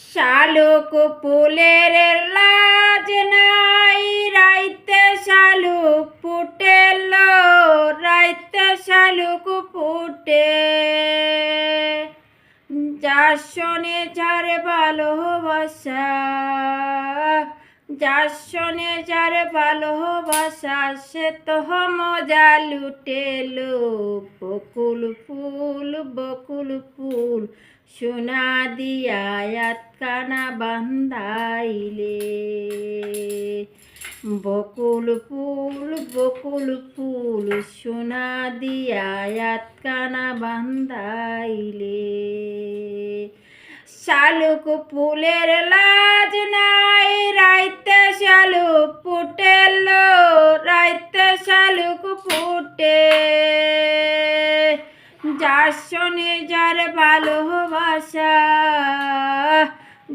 শালুক ফুলের লাজ নাই রাইতে শালুক ফুটেল রাইতে শালুক ফুটে। যার শোনে যার ভালোবাসা যার শোনে যার ভালোবাসা, সে তো মজা লুটেলো বকুল ফুল বকুল ফুল, সোনা দিয়া কানা বান্ধাইলে। বকুল ফুল বকুল ফুল, সোনা দিয়া কানা বান্ধাইলে। শালুক ফুলের লাজ নাই, রাইতে শালুক ফুটেল, রাইতে শালুক ফুটে। যার শোনে, যার ভালোবাসা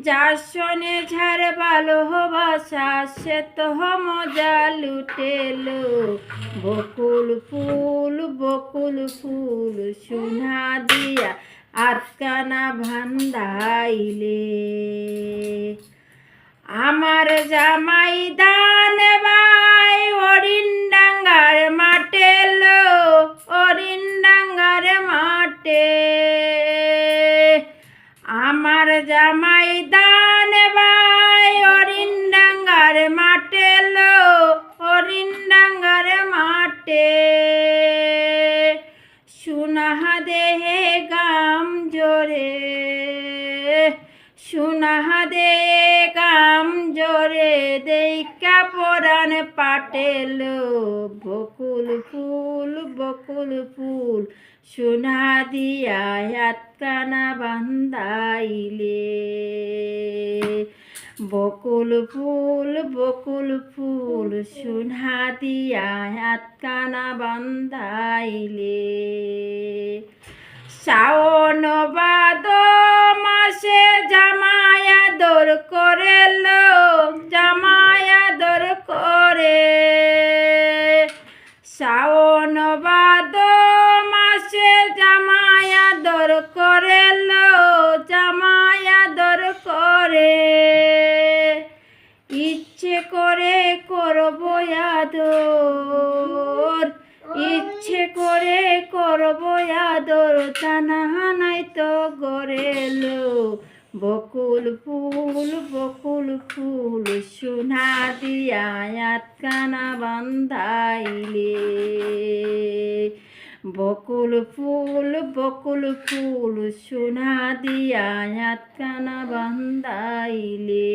যার শোনে, যার ভালোবাসা সে তো মজা লুটেলো। বকুল ফুল বকুল ফুল সোনা দিয়া আটকানা ভান্দাইলে আমার জামাই দান ভাই অরিন্দাঙ্গার মাঠে লো অরিন্দাঙ্গার মাঠে। আমার জামাই দান ভাই অরিন্দাঙ্গার মাঠে লো অরিন্দাঙ্গার মাঠে। সুনাহা দেহে গাম জোরে, সুনাহা দে গাম জোরে দেখা পরাণ পাটেল, বকুল ফুল বকুল ফুল। সোনা দিয়া হাতকানা বান্ধাইলে। বকুল ফুল বকুল ফুল, সোনা দিয়া হাতকানা বান্ধাইলে। শ্রাবণ আদর। ইচ্ছে করে করব আদর, জানা নাই তো গড়েলো বকুল ফুল বকুল ফুল, সোনা দিয়া আটকানা বান্ধাইলে। বকুল ফুল বকুল ফুল, সোনা দিয়া আটকানা বান্ধাইলে।